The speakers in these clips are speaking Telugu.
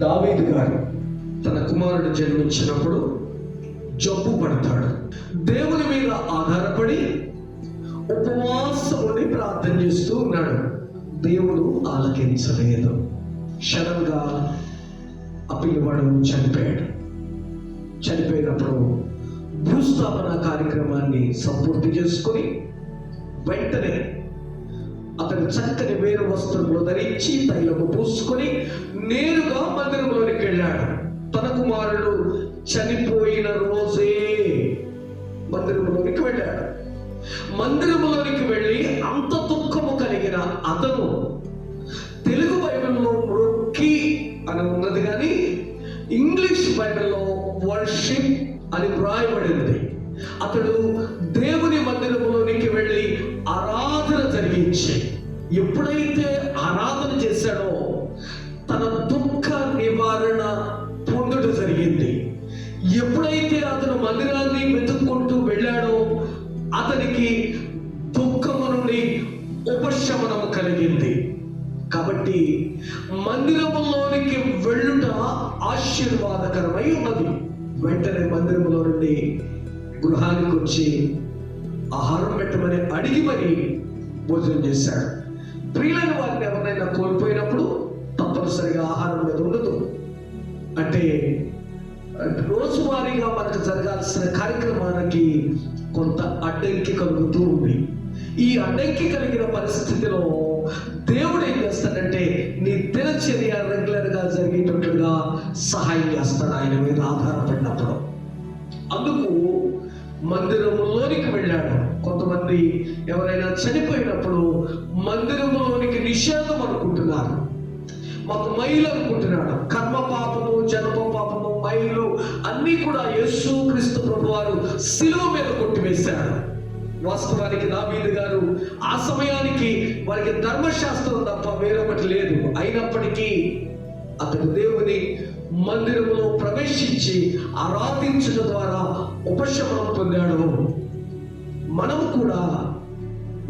దావీదు గారు తన కుమారుడు జన్మించినప్పుడు జబ్బు పడతాడు. దేవుని మీద ఆధారపడి ఉపవాసముని ప్రార్థన చేస్తూ ఉన్నాడు. దేవుడు ఆలకించలేదు. క్షణంగా ఆ పిల్లవాడు చనిపోయాడు. చనిపోయినప్పుడు భూస్థాపన కార్యక్రమాన్ని సంపూర్తి చేసుకొని వెంటనే అతను చక్కని వేరు వస్త్రములు ధరించి తైలము పూసుకొని నేరుగా మందిరంలోనికి వెళ్ళాడు. తన కుమారుడు చనిపోయిన రోజే మందిరంలోనికి వెళ్ళాడు. మందిరంలోనికి వెళ్ళి అంత దుఃఖము కలిగిన అతను తెలుగు బైబిల్లో మృక్కి అని ఉన్నది కానీ ఇంగ్లీష్ బైబిల్లో వర్షిప్ అని వ్రాయబడింది అతడు దేవుని మందిరంలోనికి గురించి ఎప్పుడైతే ఆరాధన చేశాడో తన దుఃఖ నివారణ పొందుట జరిగింది. ఎప్పుడైతే అతను మందిరాన్ని వెతుక్కుంటూ వెళ్ళాడో అతనికి దుఃఖము నుండి ఉపశమనం కలిగింది. కాబట్టి మందిరములోనికి వెళ్ళుట ఆశీర్వాదకరమై ఉన్నది. వెంటనే మందిరములో నుండి గృహానికి వచ్చి ఆహారం పెట్టమని అడిగి మరి భోజనం చేశాడు ప్రియులైన వారిని ఎవరైనా కోల్పోయినప్పుడు తప్పనిసరిగా ఆహారం మీద ఉండదు. అంటే రోజువారీగా మనకు జరగాల్సిన కార్యక్రమానికి కొంత అడ్డంకి కలుగుతూ ఉంది. ఈ అడ్డంకి కలిగిన పరిస్థితిలో దేవుడు ఏం చేస్తాడంటే నీ దినచర్య రెగ్యులర్గా జరిగేటట్లుగా సహాయం చేస్తాడు ఆయన మీద ఆధారపడినప్పుడు. అందుకు మందిరంలోనికి వెళ్ళాడు. కొంతమంది ఎవరైనా చనిపోయినప్పుడు మందిరంలోనికి నిషేధం అనుకుంటున్నారు. మాకు మైలు అనుకుంటున్నాడు. కర్మ పాపము జన్మ పాపము మైలు అన్నీ కూడా యేసు క్రీస్తు ప్రభు వారు శిలువ మీద కొట్టివేశాడు వాస్తవానికి దావీదు గారు ఆ సమయానికి వారికి ధర్మశాస్త్రం తప్ప వేరొకటి లేదు. అయినప్పటికీ అతడు దేవుని మందిరంలో ప్రవేశించి ఆరాధించడం ద్వారా ఉపశమనం పొందాడు. మనము కూడా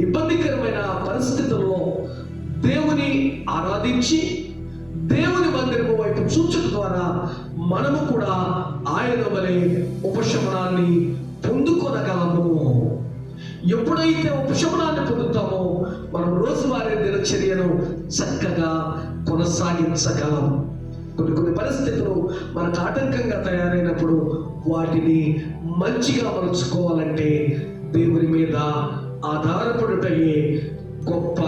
ఇబ్బందికరమైన పరిస్థితుల్లో దేవుని ఆరాధించి దేవుని మందిరము వైపు చూచడం ద్వారా మనము కూడా ఆయన వలె ఉపశమనాన్ని పొందుకొనగల. ఎప్పుడైతే ఉపశమనాన్ని పొందుతామో మనం రోజువారీ దినచర్యను చక్కగా కొనసాగించగలం. కొన్ని కొన్ని పరిస్థితులు మనకు ఆటంకంగా తయారైనప్పుడు వాటిని మంచిగా మలుచుకోవాలంటే దేవుని మీద ఆధారపడుటయే గొప్ప